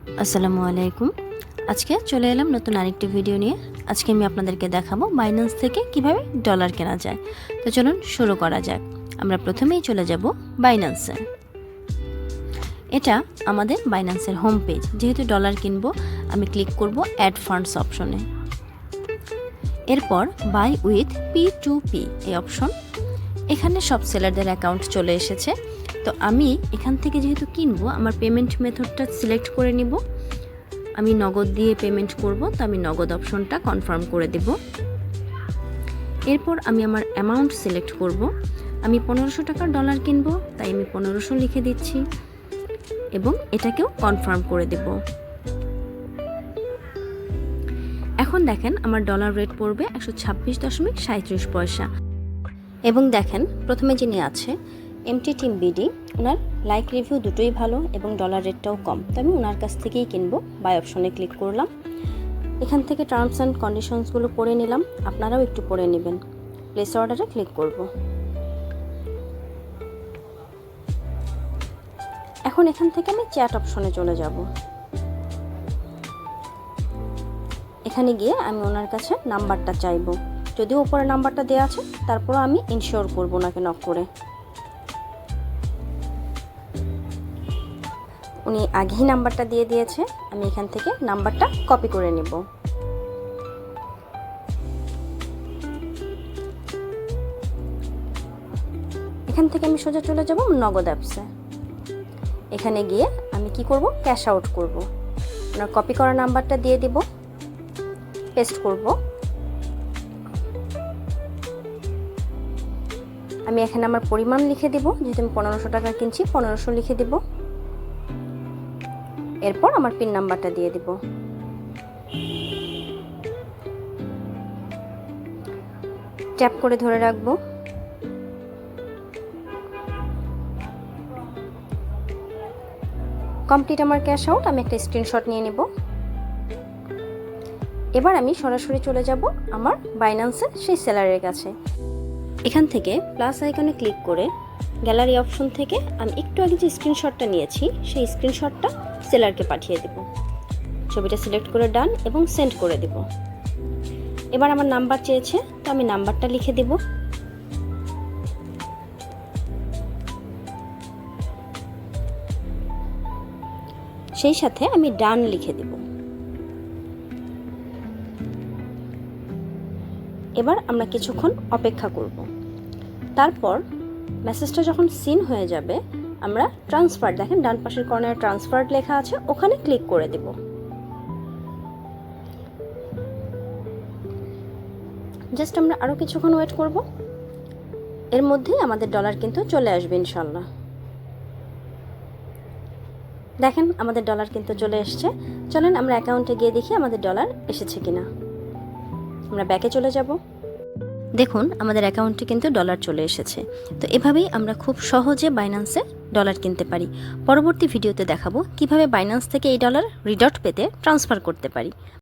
আসসালামু আলাইকুম। আজকে চলে এলাম নতুন আরেকটি ভিডিও নিয়ে। আজকে আমি আপনাদেরকে দেখাবো বাইন্যান্স থেকে কীভাবে ডলার কেনা যায়। তো চলুন শুরু করা যাক। আমরা প্রথমেই চলে যাব বাইন্যান্সে এটা আমাদের বাইন্যান্সের হোম পেজ যেহেতু ডলার কিনবো, আমি ক্লিক করব অ্যাড ফান্ডস অপশনে এরপর buy with P to P এই অপশন এখানে সব সেলারদের অ্যাকাউন্ট চলে এসেছে। তো আমি এখান থেকে যেহেতু কিনবো, আমার পেমেন্ট মেথডটা সিলেক্ট করে নিব। আমি নগদ দিয়ে পেমেন্ট করব, তো আমি নগদ অপশনটা কনফার্ম করে দেব। এরপর আমি আমার অ্যামাউন্ট সিলেক্ট করব। আমি পনেরোশো টাকার ডলার কিনবো, তাই আমি পনেরোশো লিখে দিচ্ছি এবং এটাকেও কনফার্ম করে দেব। এখন দেখেন আমার ডলার রেট পড়বে একশো ছাব্বিশ দশমিক সাঁত্রিশ পয়সা। এবং দেখেন প্রথমে যিনি আছে MT team BD owner like review দুটোই ভালো এবং ডলার রেটটাও কম। তো আমি ওনার কাছ থেকেই কিনবো বাই অপশনে ক্লিক করলাম। এখান থেকে টার্মস অ্যান্ড কন্ডিশনসগুলো পড়ে নিলাম, আপনারাও একটু পড়ে নেবেন। প্লেস অর্ডারে ক্লিক করব। এখন এখান থেকে আমি চ্যাট অপশনে চলে যাব। এখানে গিয়ে আমি ওনার কাছে নাম্বারটা চাইব। যদিও উপরে নাম্বারটা দেওয়া আছে, তারপরও আমি ইনশিওর করব ওনাকে নক করে। উনি আগেই নাম্বারটা দিয়ে দিয়েছে, আমি এখান থেকে নাম্বারটা কপি করে নেব। এখান থেকে আমি সোজা চলে যাব নগদ অ্যাপসে এখানে গিয়ে আমি কি করব? ক্যাশ আউট করব। ওনার কপি করা নাম্বারটা দিয়ে দিব। পেস্ট করব। আমি এখানে আমার পরিমাণ লিখে দিব। যেহেতু আমি পনেরোশো টাকা কিনছি, পনেরোশো লিখে দিব। এরপর আমার পিন নাম্বারটা দিয়ে দিব। ট্যাপ করে ধরে রাখব। কমপ্লিট আমার ক্যাশ আউট, আমি একটা স্ক্রিনশট নিয়ে নেব। এবার আমি সরাসরি চলে যাব আমার বাইন্যান্সের সেই সেলারের কাছে। এখান থেকে প্লাস আইকনে ক্লিক করে গ্যালারি অপশন থেকে আমি একটু আগে যে স্ক্রিনশটটা নিয়েছি, সেই স্ক্রিনশটটা সেলারকে পাঠিয়ে দেব। ছবিটা সিলেক্ট করে ডান এবং সেন্ড করে দেব। এবার আমার নাম্বার চেয়েছে, তো আমি নাম্বারটা লিখে দেব। সেই সাথে আমি ডান লিখে দেব। এবার আমরা কিছুক্ষণ অপেক্ষা করব। তারপর মেসেজটা যখন সিন হয়ে যাবে, আমরা ট্রান্সফার দেখেন ডান পাশের কর্নারে ট্রান্সফার লেখা আছে, ওখানে ক্লিক করে দেব। জাস্ট আমরা আরও কিছুক্ষণ ওয়েট করব। এর মধ্যেই আমাদের ডলার কিন্তু চলে আসবে ইনশাল্লাহ দেখেন আমাদের ডলার কিন্তু চলে এসছে। চলেন আমরা অ্যাকাউন্টে গিয়ে দেখি আমাদের ডলার এসেছে কিনা। আমরা ব্যাকে চলে যাব। দেখুন, আমাদের অ্যাকাউন্টে কিন্তু ডলার চলে এসেছে। তো এভাবেই আমরা খুব সহজে বাইন্যান্সে ডলার কিনতে পারি। পরবর্তী ভিডিওতে দেখাবো কীভাবে বাইন্যান্স থেকে এই ডলার রিডট পেতে ট্রান্সফার করতে পারি।